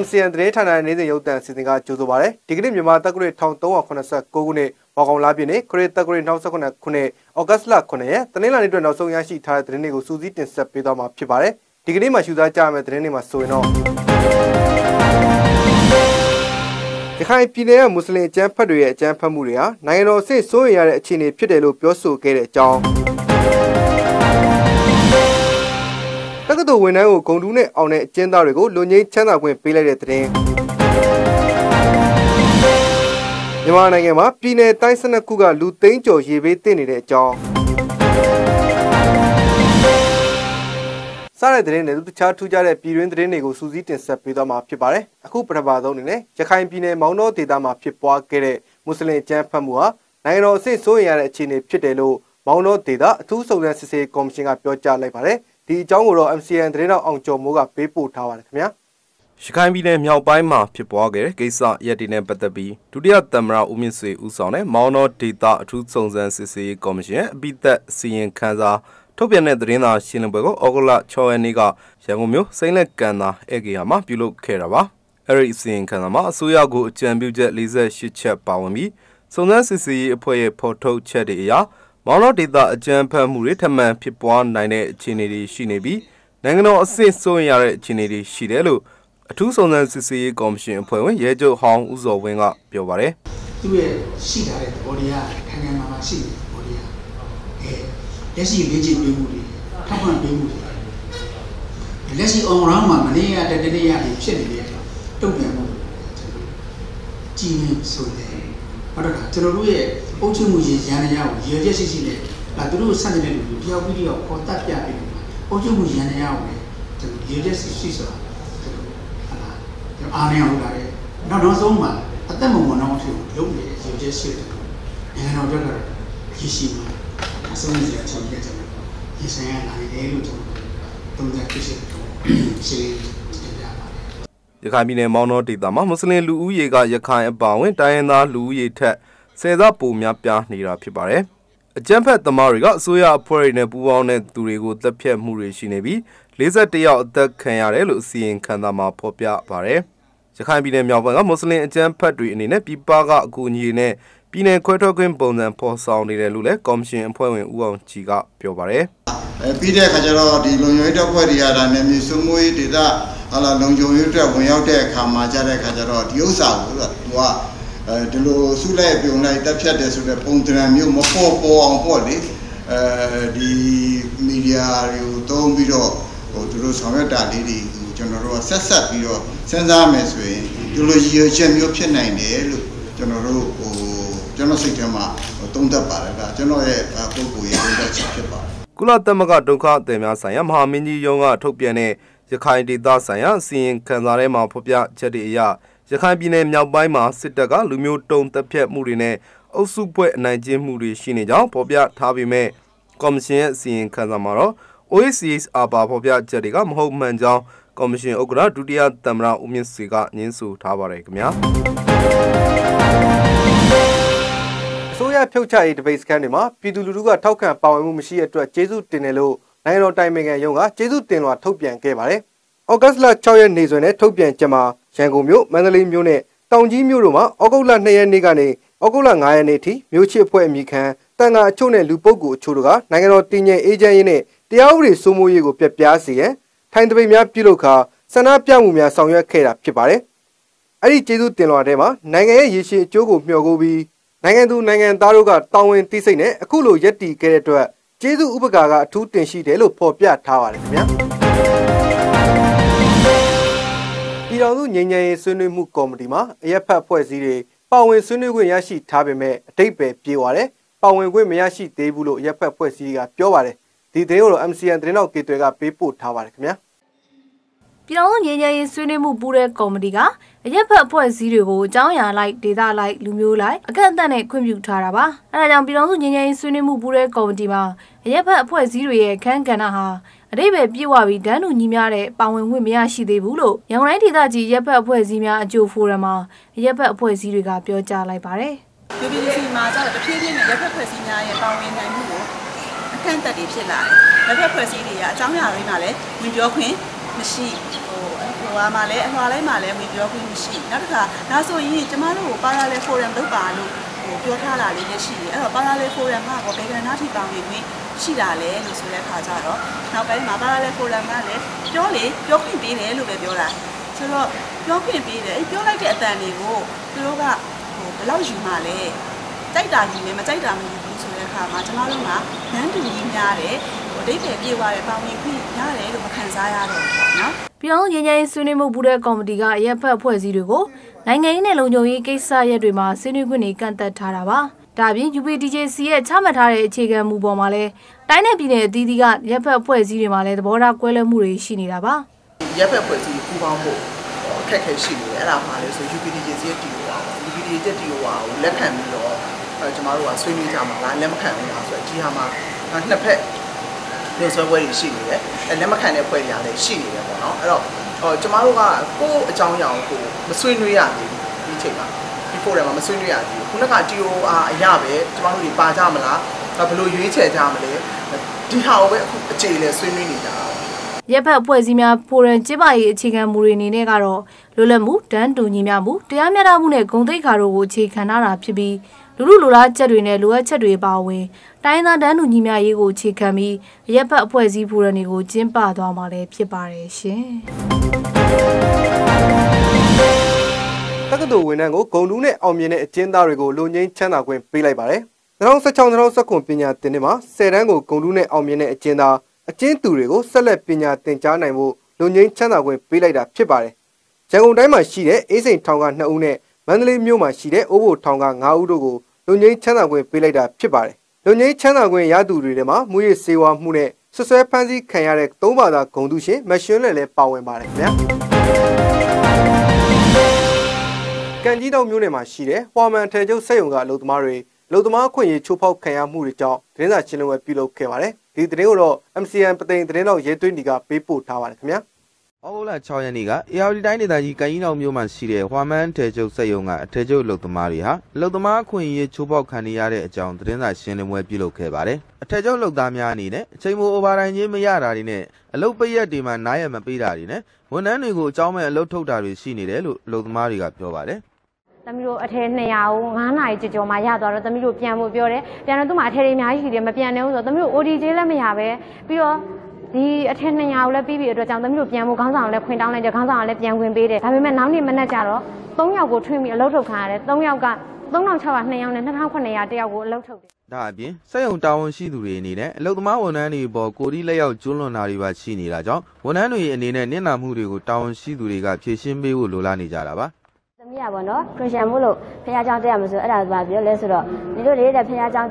MCN သတင်းဌာနရဲ့နေ့စဉ်ရုပ်သံအစီအစဉ်ကကြိုဆိုပါရစေဒီကနေ့မြန်မာတက္ကသိုလ်1389ခုနှစ်ပေါကောင်လာပြည့်နေ့ခရစ်တက္ကသိုလ်2019ခုနှစ်ဩဂတ်လ9ရက်တနင်္လာနေ့အတွက်နောက်ဆုံးရရှိထားတဲ့သတင်းတွေကိုစူးစီးတင်ဆက်ပေးသွားမှာဖြစ်ပါတယ်ဒီကနေ့မှရှုစားကြရမယ့်သတင်းတွေမှာဆိုရင်တော့ရခိုင်ပြည်နယ်ကမွတ်စလင်အကြမ်းဖက်တွေရဲ့အကြမ်းဖက်မှုတွေဟာနိုင်ငံတော်အဆင့်စိုးရိမ်ရတဲ့အခြေအနေဖြစ်တယ်လို့ပြောဆိုခဲ့တဲ့အကြောင်း က္ကသိုလ်ဝန်ထမ်းကိုဂုံတူးနဲ့အောင်တဲ့အကျဉ်းသားတွေကိုလူငင်းချမ်းသာခွင့်ပေးလိုက်တဲ့တဲ့မြန်မာနိုင်ငံမှာပြည်내တိုင်းစနစ်ခုကလူသိန်းကျော်ရေဘေးတင့်နေတဲ့အကြောင်းစားတဲ့သတင်းတွေတခြားထူးခြားတဲ့ပြည်တွင်းသတင်းတွေကိုစူးစီးတင်ဆက်ပေးသွားမှာဖြစ်ပါတယ်။အခုပထမဆုံးအနေနဲ့ရခိုင်ပြည်နယ်မောင်တော်ဒေသမှာဖြစ်ပွားခဲ့တဲ့မွတ်စလင်ကျန်းဖတ်မှုဟာနိုင်ငံတော်အဆင့်စိုးရိမ်ရတဲ့အခြေအနေဖြစ်တယ်လို့မောင်တော်ဒေသအထူးစုံစမ်းစစ်ဆေးကော်မရှင်ကပြောကြားလိုက်ပါတယ်။ ဒီအကြောင်းကိုတော့ MCN သတင်းတော်အောင်ကျော်မိုးကပေးပို့ထားပါတယ်ခင်ဗျာ။ရခိုင်ပြည်နယ်မြောက်ပိုင်းမှာဖြစ်ပွားခဲ့တဲ့ကိစ္စရက်ဒီနဲ့ပတ်သက်ပြီးဒုတိယသမ္မတဦးမြင့်ဆွေဦးဆောင်တဲ့မောင်တော်ဒေသအထူးစုံစမ်းစစ်ဆေးကော်မရှင်အပိသက်စီရင်ခန်းစာထုတ်ပြန်တဲ့သတင်းသာရှင်းလင်းပွဲကိုဩဂုတ်လ6ရက်နေ့ကရန်ကုန်မြို့စိမ့်လက်ကန်သာဧကရာမှာပြုလုပ်ခဲ့တာပါအဲ့ဒီအစီရင်ခံစာမှာအစိုးရကိုအကြံပြုချက်48ချက်ပါဝင်ပြီးစုံစမ်းစစ်ဆေးရေးအဖွဲ့ရဲ့ဖော်ထုတ်ချက်တွေအရ မောင်တော်ဒေတာအကြံဖတ်မှုတွေထမှန်ဖြစ်ပွားနိုင်တဲ့အခြေအနေတွေရှိနေပြီးနိုင်ငံတော်အဆင့်စိုးရတဲ့အခြေအနေတွေရှိတယ်လို့အထူးစုံစမ်းစစ်ဆေးရေးကော်မရှင်အဖွဲ့ဝင်ရဲချုပ်ဟောင်းဦးစောဝင်းကပြောပါတယ်သူ့ရဲ့ရှိထားတဲ့ဘော်ဒီယာခံခံမှာရှိတယ်ဘော်ဒီယာအဲလက်ရှိလေ့ကျင့်ပေးမှုတွေထောက်ပံ့ပေးမှုတွေလက်ရှိ on ground မှာမနေ့ကတနေ့ရဖြစ်နေတဲ့တုံ့ပြန်မှုကြည်ရင်ဆိုတယ် ဟုတ်တော့ကျွန်တော်တို့ရဲ့အုပ်ချုပ်မှုရည်ရန်တရားကိုရည်ရွယ်ချက်ရှိရှိနဲ့ဒါသူတို့ဆက်နေတဲ့လူတယောက်ပြီးတယောက်ပေါ်တက်ပြပြီးအုပ်ချုပ်မှုရန်တရားကိုလည်းကျွန်တော်ရည်ရွယ်ချက်ရှိဆိုတာဟာလားအားနေအောင်လာတယ်နောက်နောက်ဆုံးမှာအသက်မဝင်တော့ဖြစ်လုံးနေရည်ရွယ်ချက်ရှိတယ်နိုင်ငံတော်တက်တာရရှိမှာအဆုံးစရာချုပ်ခဲ့တယ်ဒီဆိုင်ရလာတယ်လို့ကျွန်တော်သုံးသပ်ဖြစ်ရှိတယ်ရှင်းတင်ပြပါတယ် ရခိုင်ပြည်နယ်မောင်နှောဒေသမှာမွတ်စလင်လူဦးရေကရခိုင်အပါအဝင်တိုင်းရင်းသားလူဦးရေထက်ဆယ်ဆပိုများပြားနေတာဖြစ်ပါတယ်။အကြမ်းဖက်သမားတွေကအစိုးရအဖွဲ့တွေနဲ့ပူးပေါင်းတဲ့သူတွေကိုတပ်ဖြတ်မှုတွေရှိနေပြီး41ယောက်အသက်ခံရတယ်လို့အစီရင်ခံစာမှာဖော်ပြပါတယ်။ရခိုင်ပြည်နယ်မြောက်ပိုင်းကမွတ်စလင်အကြမ်းဖက်တွေအနေနဲ့ပြည်ပကအကူအညီနဲ့ပြည်내ခွဲထွက်ခွင့်ပုံစံဖော်ဆောင်နေတယ်လို့လည်းကော်မရှင်အဖွဲ့ဝင်ဦးအောင်ကြည်ကပြောပါတယ်။ အဲပြီးတဲ့အခါကျတော့ဒီလုံခြုံရေးတပ်ဖွဲ့တွေကဒါနဲ့မြေစုံမွေးဒေသဟာလာလုံခြုံရေးအတွက်ဝင်ရောက်တဲ့အခါမှာကြားတဲ့အခါကျတော့ဒီဥစ္စာကိုသူကအဲဒီလိုဆုလိုက်ပြုံလိုက်တက်ဖြတ်တယ်ဆိုတဲ့ပုံသဏ္ဍာန်မျိုးမပေါ်ပေါ်အောင်ပေါ့လေအဲဒီမီဒီယာတွေကိုသုံးပြီးတော့ဟိုသူတို့ဆောင်ရွက်တာလေးတွေကျွန်တော်တို့ကဆက်ဆက်ပြီးတော့စဉ်းစားမယ်ဆိုရင်ဒီလိုရည်ရွယ်ချက်မျိုးဖြစ်နိုင်တယ်လို့ကျွန်တော်တို့ဟိုကျွန်တော်စိတ်ထဲမှာသုံးသပ်ပါတယ်ဒါကျွန်တော်ရဲ့ပုံကိုယ်ရေးသုံးသပ်ချက်ဖြစ်ပါတယ် ကုလသမဂ္ဂဒုက္ခသည်များဆိုင်ရာမဟာမင်းကြီးရုံးကထုတ်ပြန်တဲ့ရခိုင်ဒေသဆိုင်ရာအစီရင်ခံစာထဲမှာဖော်ပြချက်တွေအရရခိုင်ပြည်နယ်မြောက်ပိုင်းမှာစစ်တပ်ကလူမျိုးတုံးတပ်ဖြတ်မှုတွေနဲ့အုပ်စုဖွဲ့အနိုင်ကျင့်မှုတွေရှိနေကြောင်းဖော်ပြထားပေမဲ့ကော်မရှင်ရဲ့အစီရင်ခံစာမှာတော့ OACHR ပါဖော်ပြချက်တွေကမဟုတ်မှန်ကြောင်းကော်မရှင်ဥက္ကဋ္ဌဒုတိယသမ္မတဦးမြင့်စေကညင်းဆိုထားပါတယ်ခင်ဗျာ စိုးရဖြုတ်ချရေးတပိတ်စကန်တွေမှာပြည်သူလူထုကထောက်ခံပါဝင်မှုမရှိတဲ့အတွက်ကျေးဇူးတင်တယ်လို့နိုင်ငံတော်တိုင်ပင်ခံရုံးကကျေးဇူးတင်လွှာထုတ်ပြန်ခဲ့ပါတယ်။ဩဂတ်လ6ရက်နေ့စွဲနဲ့ထုတ်ပြန်ချက်မှာရန်ကုန်မြို့မန္တလေးမြို့နဲ့တောင်ကြီးမြို့တို့မှာဩဂုတ်လ2ရက်နေ့ကနေဩဂုတ်လ9ရက်နေ့ထိမြို့ချစ်အဖွဲ့အမိခံတန်ခါအချို့နဲ့လူပုဂ္ဂိုလ်အချို့တို့ကနိုင်ငံတော်တည်ငြိမ်အေးချမ်းရေးနဲ့တရားဥပဒေစိုးမိုးရေးကိုပြတ်ပြားစေရန်ထိုင်တပိတ်များပြုလုပ်ခါဆန္ဒပြမှုများဆောင်ရွက်ခဲ့တာဖြစ်ပါတယ်။အဲ့ဒီကျေးဇူးတင်လွှာထဲမှာနိုင်ငံရဲ့ရည်ရှိအကျိုးကိုမျှော်ကိုပြီး နိုင်ငံသူနိုင်ငံသားတို့ကတာဝန်သိစိတ်နဲ့အခုလိုရက်တည်ခဲ့တဲ့အတွက်ကျေးဇူးဥပကာကအထူးတင်ရှိတယ်လို့ဖော်ပြထားပါတယ်ခင်ဗျာပြည်တော်စုငြိမ်းချမ်းရေးဆွေးနွေးမှုကော်မတီမှာအရက်ဖတ်ဖွဲ့စည်းတွေပါဝင်ဆွေးနွေးခွင့်ရရှိထားပေမဲ့အတိတ်ပဲပြေသွားတယ်ပါဝင်ခွင့်မရရှိသေးဘူးလို့အရက်ဖတ်ဖွဲ့စည်းကပြောပါတယ်ဒီသတင်းကိုတော့ MCN သတင်းတော်ကေသွဲကပေးပို့ထားပါတယ်ခင်ဗျာ ပြည်တော်စုငြိမ်းချမ်းရေးဆွေးနွေးမှုပူးတဲ့ကော်မတီကအရက်ဖက်အဖွဲ့အစည်းတွေကိုအကြောင်းအရာလိုက်ဒေသလိုက်လူမျိုးလိုက်အကန့်အသတ်နဲ့ခွင့်ပြုထားတာပါအဲဒါကြောင့်ပြည်တော်စုငြိမ်းချမ်းရေးဆွေးနွေးမှုပူးတဲ့ကော်မတီမှာအရက်ဖက်အဖွဲ့အစည်းတွေရဲ့ခန်းကဏ္ဍဟာအတိတ်ပဲပြေဝပြီးဒန်းလူညီများတဲ့ပါဝင်ခွင့်မရရှိသေးဘူးလို့ရန်ကုန်တိုင်းဒေသကြီးရက်ဖက်အဖွဲ့အစည်းများအကျိုးဖိုရမ်မှာရက်ဖက်အဖွဲ့အစည်းတွေကပြောကြားလိုက်ပါတယ်။ PPC မှာကျတော့တဖြည်းဖြည်းနဲ့ရက်ဖက်အဖွဲ့အစည်းများရဲ့ပါဝင်နိုင်မှုကိုအခန့်တက်တွေဖြစ်လာတယ်။ရက်ဖက်အဖွဲ့အစည်းတွေကအကြောင်းအရာတွေမှာလည်းဝင်ပြောခွင့် မရှိဟိုဟိုကမှလည်းအလွှာလိုက်မှလည်းဝင်ပြောခွင့်မရှိနောက်တစ်ခါဒါဆိုရင်ကျမတို့ကို parallel forum လုပ်ပါလို့ဟိုပြောထားတာလေးလည်းရှိတယ်အဲ့တော့ parallel forum ကဘောဘယ်ကရနာထိပေါင်းနေခွင့်ရှိတာလဲလို့ဆိုတဲ့အခါကျတော့နောက်ပိုင်းမှာ parallel forum ကလည်းပြောလေပြောခွင့်ပေးတယ်လို့ပဲပြောတာဆိုတော့ပြောခွင့်ပေးတယ်အဲ့ပြောလိုက်တဲ့အတန်တွေကိုသူတို့ကဟိုဘယ်လောက်ယူမှလဲတိုက်တာယူနေမကြိုက်တာမယူဘူးဆိုတဲ့အခါမှာကျမတို့ကနန်းတူကြီးများတယ်ဟို အတိတ်ပဲပြေသွားတယ်ပေါင်းရင်ခွင့်ရတယ်လို့မခံစားရတော့ဘူးပေါ့နော်ပြည်တော်ငញ្ញရင်ဆွေးနွေးမှုပူးတဲ့ကော်မတီကရပ်ဖက်အဖွဲ့အစည်းတွေကိုနိုင်ငံရေးနဲ့လုံခြုံရေးကိစ္စရပ်တွေမှာဆွေးနွေးခွင့်တွေကန့်သက်ထားတာပါ။ဒါပြင် UPDJC ရဲ့ချမှတ်ထားတဲ့အခြေခံမူပေါ်မှာလည်းတိုင်းနယ်ပြည်နယ်အသီးသီးကရပ်ဖက်အဖွဲ့အစည်းတွေမှာလည်းသဘောထားကွဲလွဲမှုတွေရှိနေတာပါ။ရက်ဘက်ဖွဲ့စည်းပူပေါင်းဖို့အခက်အခဲရှိနေတယ်အဲ့ဒါမှလည်းဆို UPDJC ရဲ့ TO ပါ UPDJC ရဲ့ TO ပါကိုလက်ခံပြီးတော့အဲကျွန်တော်တို့ကဆွေးနွေးကြမှာလားလက်မခံဘူးလားဆိုတော့ဒီဟာမှာနှစ်ဖက် နေဆွဲပွဲတွေရှိနေတယ်အဲလက်မခံတဲ့ဖွဲ့တွေကလည်းရှိနေတယ်ပေါ့နော်အဲ့တော့ဟောကျွန်တော်တို့ကကိုယ့်အကြောင်းအရာကိုမဆွေးနွေးရသေးဘူးဒီချိန်မှာဒီ forum မှာမဆွေးနွေးရသေးဘူးခုနက TO အားအရာပဲကျွန်တော်တို့တွေပါကြမလားဘယ်လိုရွေးချယ်ကြမလဲဒီဟာကိုပဲအခုအခြေလဲဆွေးနွေးနေကြတာရပ်ဖက်အဖွဲ့အစည်းများဖိုရန်ကျင်းပရေးအခြေခံမူတွေအနေနဲ့ကတော့လွတ်လပ်မှုတန်းတူညီမျှမှုတရားမျှတမှုနဲ့ဂုဏ်သိက္ခာတို့ကိုအခြေခံထားတာဖြစ်ပြီး လူလူလိုလားချက်တွေနဲ့လိုအပ်ချက်တွေပါဝင်တိုင်းသားတန်းတူညီမျှရေးကိုအခြေခံပြီးရပ်ဖက်အဖွဲ့အစည်းဖိုရန်တွေကိုကျင်းပသွားမှာလည်းဖြစ်ပါတယ်ရှင်။တက္ကသိုလ်ဝန်ထမ်းကိုဂုံတူးနဲ့အောင်မြင်တဲ့အကျဉ်းသားတွေကိုလူငင်းချမ်းသာခွင့်ပေးလိုက်ပါတယ်။2016-2019ပညာသင်နှစ်မှာ10တန်းကိုဂုံတူးနဲ့အောင်မြင်တဲ့အကျဉ်းသားအကျဉ်းသူတွေကိုဆက်လက်ပညာသင်ကြားနိုင်ဖို့လူငင်းချမ်းသာခွင့်ပေးလိုက်တာဖြစ်ပါတယ်။ရန်ကုန်တိုင်းမှာရှိတဲ့အေးစိန်ထောင်က2ဦးနဲ့ မန္တလေးမြို့မှာရှိတဲ့အိုးဘိုထောင်က9ဦးတို့ကိုလူငင်းချမ်းသာခွင့်ပေးလိုက်တာဖြစ်ပါတယ်။လူငင်းချမ်းသာခွင့်ရသူတွေထဲမှာမူရစ်စေဝါမှုနဲ့ဆွဆွဲဖမ်းဆီးခံရတဲ့သုံးဘာသာဂုံတူးရှင်မရှင်လည်းလည်းပါဝင်ပါတယ်ခင်ဗျာ။ကန်ကြီးတောင်မြို့နယ်မှာရှိတဲ့ဟွာမန်ထဲကျုပ်စက်ရုံကအလုပ်သမားတွေအလုပ်သမားအခွင့်အရေးချိုးဖောက်ခံရမှုတွေကြောင့်သတင်းစာရှင်းလင်းပွဲပြုလုပ်ခဲ့ပါတယ်။ဒီသတင်းကိုတော့ MCN ပသိမ်သတင်းတော်ရဲသွင်းဒီကပေးပို့ထားပါတယ်ခင်ဗျာ။ ဩဂုတ်လ6ရက်နေ့က ARD တိုင်းဒေသကြီးကရင်အောင်မြို့မှာရှိတဲ့ဟွာမန်းထေကျုပ်စက်ရုံကအထေကျုပ်အလုပ်သမားတွေဟာအလုပ်သမားအခွင့်အရေးချိုးဖောက်ခံနေရတဲ့အကြောင်းသတင်းစာရှင်းလင်းပွဲပြုလုပ်ခဲ့ပါတယ်။အထေကျုပ်လုပ်သားများအနေနဲ့အချိန်မိုအိုဘာတိုင်းချင်းမရတာတွေနဲ့အလုပ်ပိတ်ရက်တွေမှာနားရမပေးတာတွေနဲ့ဝန်ထမ်းတွေကိုအကြောင်းမဲ့အလုပ်ထုတ်တာတွေရှိနေတယ်လို့အလုပ်သမားတွေကပြောပါတယ်။သမီးတို့အထည်200ကို9နာရီကြကြော်မှရသွားတော့သမီးတို့ပြန်ဖို့ပြောတယ်ပြန်တော့သူ့မှာအထည်တွေအများကြီးရှိတယ်မပြန်နိုင်ဘူးဆိုတော့သမီးတို့ OD ကျေးလည်းမရပဲပြီးတော့ ဒီအထည်200ကိုလည်းပြီးပြီးအတွက်ကြောင့်သမီးတို့ပြန်ဖို့ခေါင်းဆောင်လည်းခွင်တောင်းလိုက်တယ်ခေါင်းဆောင်ကလည်းပြန်ဝင်ပေးတယ်ဒါပေမဲ့နောက်နေ့မနေ့ကျတော့3ယောက်ကိုထွင်းပြီးအလုပ်ထုတ်ခံရတယ်3ယောက်က3600 2ယောက်နဲ့2900တယောက်ကိုအလုပ်ထုတ်တယ် ဒါအပြင်စက်ရုံတာဝန်ရှိသူတွေအနေနဲ့အလုပ်သမားဝန်ထမ်းတွေပေါ်ကိုယ်ဒီလက်ရောက်ကျွလွန်တာတွေပါရှိနေတာကြောင့်ဝန်ထမ်းတွေအနေနဲ့နစ်နာမှုတွေကိုတာဝန်ရှိသူတွေကဖြေရှင်းပေးဖို့လိုလားနေကြတာပါ သမီးရပါတော့ခရစ်ယာန်မို့လို့ဖခင်เจ้าတက်ရမှာဆိုအဲ့ဒါပါပြောလဲဆိုတော့ဒီလိုလေးတဲ့ဖခင်เจ้า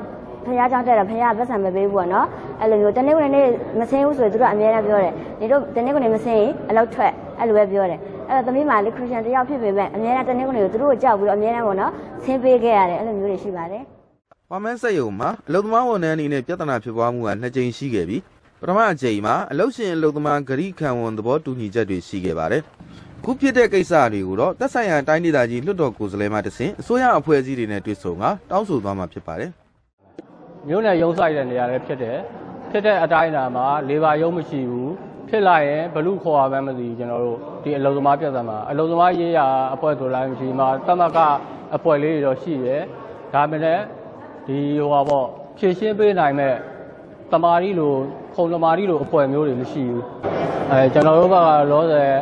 ဖခင်เจ้าတက်တာဖခင်ကပတ်စံမပေးဘူးပေါ့နော် အဲ့လိုမျိုးတနေ့ကနေမစင်းဘူးဆိုရင်သူတို့အများအားပြောတယ်ဒီတို့တနေ့ကနေမစင်းရင်အလောက်ထွက်အဲ့လိုပဲပြောတယ်အဲ့တော့သမီးမှလေခရစ်ယာန်တယောက်ဖြစ်ပေမဲ့အများအားတနေ့ကနေကိုသူတို့ကိုကြောက်ပြီးတော့အများအားပေါ့နော်ဆင်းပေးခဲ့ရတယ်အဲ့လိုမျိုးတွေရှိပါတယ်။ဝါမန်းစက်ရုံမှာအလုပ်သမားဝန်ထမ်းအနေနဲ့ပြဿနာဖြစ်ပွားမှုကနှစ်ကြိမ်ရှိခဲ့ပြီးပထမအကြိမ်မှာအလုပ်ရှင်အလုပ်သမားဂရိခံဝန်သဘောတူညီချက်တွေရှိခဲ့ပါတယ်။ခုဖြစ်တဲ့ကိစ္စတွေကိုတော့သက်ဆိုင်ရာတိုင်းဒေသကြီးလွှတ်တော်ကိုယ်စားလှယ်မှတဆင့်အစိုးရအဖွဲ့အစည်းတွေနဲ့တွေ့ဆုံကတောင်းဆိုသွားမှာဖြစ်ပါတယ်။မြို့နယ်ရုံးဆိုင်တဲ့နေရာလည်းဖြစ်တယ် ဖြစ်တဲ့အတိုင်းအတာမှာလေဘာရုံးမရှိဘူးဖြစ်လာရင်ဘလူခေါ်ရမှန်းမသိဘူးကျွန်တော်တို့ဒီအလုံသမားပြဿနာအလုံသမားရေးရာအဖွဲ့ဆိုလိုက်မရှိမှာတမကအဖွဲ့လေးတွေတော့ရှိတယ်ဒါပေမဲ့ဒီဟိုပါပေါ့ဖြည့်ရှင်းပေးနိုင်မဲ့တမာရီလိုခုံတမာရီလိုအဖွဲ့မျိုးတွေမရှိဘူးအဲကျွန်တော်တို့ကလောဆယ်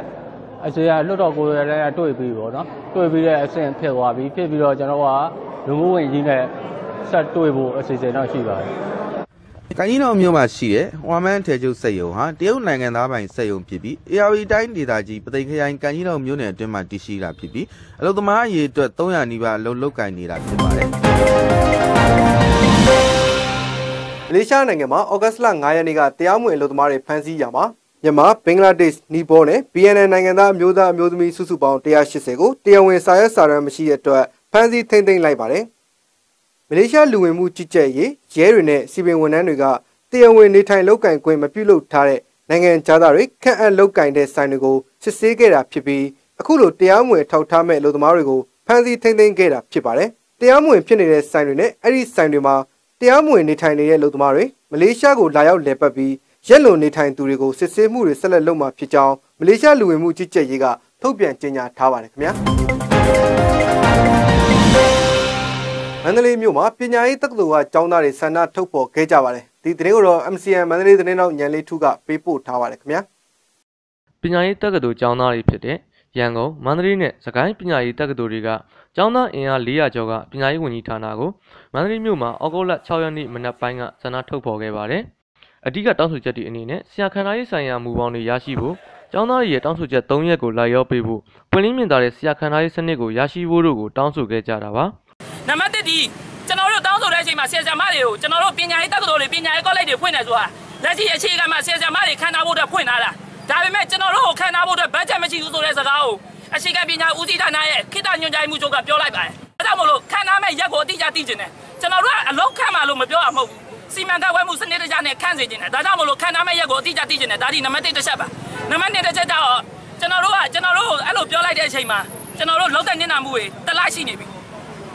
အစိုးရလွှတ်တော်ကိုယ်စားလှယ်နဲ့တွေ့ပြီးပေါ့နော်တွေ့ပြီးတဲ့အဆင့်ဖြစ်သွားပြီဖြစ်ပြီးတော့ကျွန်တော်ကလူမှုဝင်ကြီးနဲ့ဆက်တွေ့ဖို့အစီအစဉ်တော့ရှိပါတယ် ကိုင်းကြီးတော်မြို့မှာရှိတဲ့ဝါမန်းထေကျုပ်စက်ရုံဟာတရုတ်နိုင်ငံသားပိုင်စက်ရုံဖြစ်ပြီး ARV တိုင်းဒေသကြီးပသိမ်ခရိုင်ကိုင်းကြီးတော်မြို့နယ်အတွင်းမှာတည်ရှိတာဖြစ်ပြီးအလုပ်သမားအရေးအတွက်300နီးပါးအလုပ်လုပ်ကိုင်နေတာဖြစ်ပါတယ်မလေးရှားနိုင်ငံမှာဩဂတ်စ်လ9ရက်နေ့ကတရားမဝင်အလုပ်သမားတွေဖမ်းဆီးရမှာမြန်မာဘင်္ဂလားဒေ့ရှ်နီပေါနဲ့ BNN နိုင်ငံသားအမျိုးသားအမျိုးသမီးစုစုပေါင်း180ကိုတရားဝင်စာရွက်စာတမ်းမရှိတဲ့အတွက်ဖမ်းဆီးထိန်းသိမ်းလိုက်ပါတယ် မလေးရှားလူဝင်မှုကြီးကြပ်ရေးရဲတွေနဲ့စီပင်ဝန်ထမ်းတွေကတရားဝင်နေထိုင်လုပ်ကင်ခွင့်မပြုလုပ်ထားတဲ့နိုင်ငံသားတွေခန့်အပ်လုပ်ကင်တဲ့ဆိုင်တွေကိုစစ်ဆေးခဲ့တာဖြစ်ပြီးအခုလိုတရားမဝင်ထောက်ထားမဲ့အလုပ်သမားတွေကိုဖမ်းဆီးထိန်းသိမ်းခဲ့တာဖြစ်ပါတယ်တရားမဝင်ဖြစ်နေတဲ့ဆိုင်တွေနဲ့အဲ့ဒီဆိုင်တွေမှာတရားမဝင်နေထိုင်နေတဲ့လူသမားတွေမလေးရှားကိုလာရောက်လည်ပတ်ပြီးရက်လွန်နေထိုင်သူတွေကိုစစ်ဆေးမှုတွေဆက်လက်လုပ်မှာဖြစ်ကြောင်းမမလေးရှားလူဝင်မှုကြီးကြပ်ရေးကထုတ်ပြန်ကြေညာထားပါတယ်ခင်ဗျာ မန္တလေးမြို့မှာပညာရေးတက္ကသိုလ်ကကျောင်းသားတွေဆန္ဒထုတ်ဖော်ခဲ့ကြပါတယ်ဒီသတင်းကိုတော့ MCN မန္တလေးသတင်းတော်ညံလေးထုကပေးပို့ထားပါတယ်ခင်ဗျာပညာရေးတက္ကသိုလ်ကျောင်းသားတွေဖြစ်တဲ့ရန်ကုန်မန္တလေးနဲ့စကိုင်းပညာရေးတက္ကသိုလ်တွေကကျောင်းသားအင်အား400ကျော်ကပညာရေးဝန်ကြီးဌာနကိုမန္တလေးမြို့မှာဩဂုတ်လ6ရက်နေ့မနက်ပိုင်းကဆန္ဒထုတ်ဖော်ခဲ့ပါတယ်။အဓိကတောင်းဆိုချက်တွေအနေနဲ့ဆရာခန္ဓာရေးဆိုင်ရာမူပေါင်းတွေရရှိဖို့ကျောင်းသားတွေရဲ့တောင်းဆိုချက်3ရက်ကိုလိုက်ရောပေးဖို့ပွင့်လင်းမြင်သာတဲ့ဆရာခန္ဓာရေးစနစ်ကိုရရှိဖို့တို့ကိုတောင်းဆိုခဲ့ကြတာပါ။ နံပါတ်1ဒီကျွန်တော်တို့တောင်းဆိုတဲ့အချိန်မှာဆရာဆရာမတွေကိုကျွန်တော်တို့ပညာရေးတက္ကသိုလ်တွေပညာရေးကောလိပ်တွေဖွင့်နေဆိုတာလက်ရှိအခြေခံမှာဆရာဆရာမတွေခန္ဓာဖို့အတွက်ဖွင့်ထားတာဒါပေမဲ့ကျွန်တော်တို့ကိုခန္ဓာဖို့အတွက်ဘတ်ဂျက်မရှိဘူးဆိုတဲ့စကားကိုအခြေခံပညာဦးစီးဌာနရဲ့ခေတ္တညွှန်ကြားမှုချုပ်ကပြောလိုက်ပါတယ်။ဒါကြောင့်မို့လို့ခန္ဓာမဲ့ရက်ကိုအတိအကျသိကျင်တယ်။ကျွန်တော်တို့ကအလုံးခန့်မှလို့မပြောရမဟုတ်ဘူး။စီမံခန့်ခွဲမှုစနစ်တကျနဲ့ခန့်စေခြင်းတယ်။ဒါကြောင့်မို့လို့ခန္ဓာမဲ့ရက်ကိုအတိအကျသိကျင်တယ်။ဒါဒီနံပါတ်1တစ်ချက်ပါ။နံပါတ်2တစ်ချက်တော့ကျွန်တော်တို့ကကျွန်တော်တို့ကိုအဲ့လိုပြောလိုက်တဲ့အချိန်မှာကျွန်တော်တို့လောက်တဲ့ညနာမှုတွေတလားရှိနေပြီ။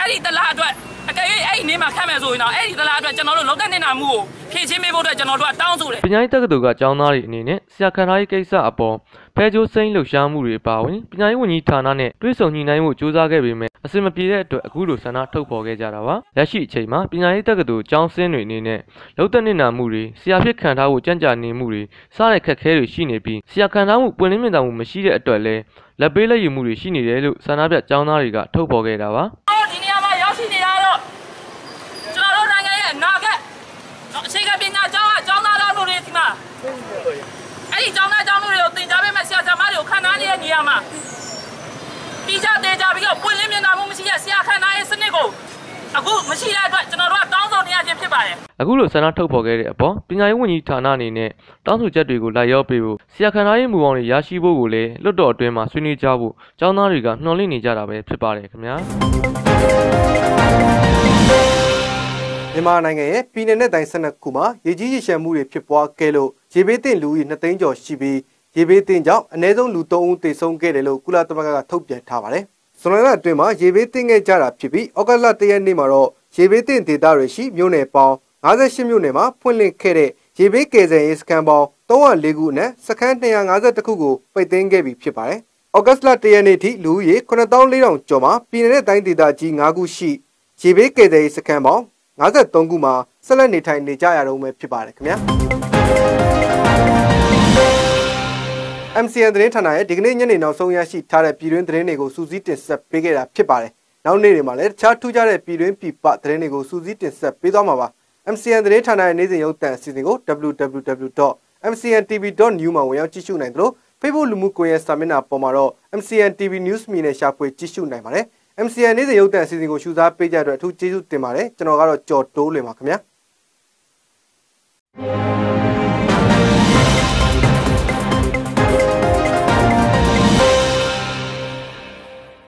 အဲ့ဒီတလားအတွက်အကယ်၍အဲ့ဒီနေမှာခန့်မယ်ဆိုရင်တော့အဲ့ဒီတလားအတွက်ကျွန်တော်တို့လောက်တဲ့ညနာမှုကိုဖြည့်ချင်းပေးဖို့အတွက်ကျွန်တော်တို့ကတောင်းဆိုတယ်ပညာရေးတက္ကသိုလ်ကကျောင်းသားတွေအနေနဲ့ဆရာခန္ဓာရေးကိစ္စအပေါ်ဖဲကျိုးစိမ့်လှုပ်ရှားမှုတွေပါဝင်ပညာရေးဝန်ကြီးဌာနနဲ့တွဲဆုံညှိနှိုင်းမှုစူးစမ်းခဲ့ပေမဲ့အစင်မပြေတဲ့အတွက်အခုလိုဆန္ဒထုတ်ဖော်ခဲ့ကြတာပါလက်ရှိအချိန်မှာပညာရေးတက္ကသိုလ်ကျောင်းဆင်းတွေအနေနဲ့လုံသက်နေတာမှုတွေဆရာဖြစ်ခံထားဖို့ကြံ့ကြာနေမှုတွေစတဲ့ခက်ခဲတွေရှိနေပြီးဆရာခံထားမှုပွင့်လင်းမြင်သာမှုမရှိတဲ့အတွက်လည်းလက်ပေးလက်ယူမှုတွေရှိနေတယ်လို့ဆန္ဒပြကျောင်းသားတွေကထုတ်ဖော်ခဲ့တာပါဒီနေရာမှာရောက်ရှိနေရတော့ကျွန်တော်တို့နိုင်ငံရဲ့အနာဂတ်အခြေခံပညာကျောင်းကကျောင်းသားတော်တို့တွေဒီမှာ အဲ့ဒီကျောင်းသားကျောင်းတို့တွေကိုသင်ကြားပေးမဲ့ဆရာဆရာမတွေကိုခံထားနေတဲ့နေရာမှာပြီးကြသေးကြပြီးတော့ပွင့်လင်းမြင်သာမှုမရှိတဲ့ဆရာခံထားရဲ့စနစ်ကိုအခုမရှိတဲ့အတွက်ကျွန်တော်တို့ကတောင်းဆိုနေရခြင်းဖြစ်ပါတယ်အခုလိုဆန္ဒထုတ်ဖော်ခဲ့တဲ့အပေါ်ပညာရေးဝန်ကြီးဌာနအနေနဲ့တောင်းဆိုချက်တွေကိုလိုက်ရောပေးဖို့ဆရာခန္ဓာရေးမူပေါင်းတွေရရှိဖို့ကိုလည်းလွတ်တော်အတွင်းမှာဆွေးနွေးကြဖို့ကျောင်းသားတွေကနှော်လင့်နေကြတာပဲဖြစ်ပါတယ်ခင်ဗျာမြန်မာနိုင်ငံရဲ့ပြည်내နဲ့တိုင်း12ခုမှာရေကြီးရေရှမ်းမှုတွေဖြစ်ပွားခဲ့လို့ ရေဘေးသင့်လူကြီး2သိန်းကျော်ရှိပြီးရေဘေးသင့်ကြောင့်အနည်းဆုံးလူ3ဦးသေဆုံးခဲ့တယ်လို့ကုလသမဂ္ဂကထုတ်ပြန်ထားပါတယ်။ဇွန်လအတွင်းမှာရေဘေးသင့်ခဲ့ကြတာဖြစ်ပြီးဩဂတ်လ1ရက်နေ့မှာတော့ရေဘေးသင့်ဒေသတွေရှိမြို့နယ်ပေါင်း58မြို့နယ်မှာဖွင့်လှစ်ခဲ့တဲ့ရေဘေးကယ်ဆယ်ရေးစခန်းပေါင်း304ခုနဲ့စခန်း250ခုကိုပိတ်သိမ်းခဲ့ပြီဖြစ်ပါတယ်။ဩဂတ်လ1ရက်နေ့ထိလူဦးရေ9400ကျော်မှာပြည်내တိုင်းဒေသကြီး5ခုရှိရေဘေးကယ်ဆယ်ရေးစခန်းပေါင်း53ခုမှာဆက်လက်နေထိုင်နေကြရတော့မယ်ဖြစ်ပါတယ်ခင်ဗျာ MCN သတင်းဌာနရဲ့ဒီကနေ့ညနေနောက်ဆုံးရရှိထားတဲ့ပြည်တွင်းသတင်းတွေကိုစူးစီးတင်ဆက်ပေးခဲ့တာဖြစ်ပါတယ်။နောက်နေ့တွေမှာလည်းတခြားထူးခြားတဲ့ပြည်တွင်းပြည်ပသတင်းတွေကိုစူးစီးတင်ဆက်ပေးသွားမှာပါ။ MCN သတင်းဌာနရဲ့နေ့စဉ်ရုပ်သံအစီအစဉ်ကို www.mcntv.new မှာဝင်ရောက်ကြည့်ရှုနိုင်သလို Facebook လူမှုကွန်ရက်စာမျက်နှာပေါ်မှာတော့ MCN TV News မီနဲ့ရှာဖွေကြည့်ရှုနိုင်ပါတယ်။ MCN နေ့စဉ်ရုပ်သံအစီအစဉ်ကိုရှုစားပေးကြတဲ့အတွက်အထူးကျေးဇူးတင်ပါတယ်ကျွန်တော်ကတော့ကြော်တိုးလွင်ပါခင်ဗျာ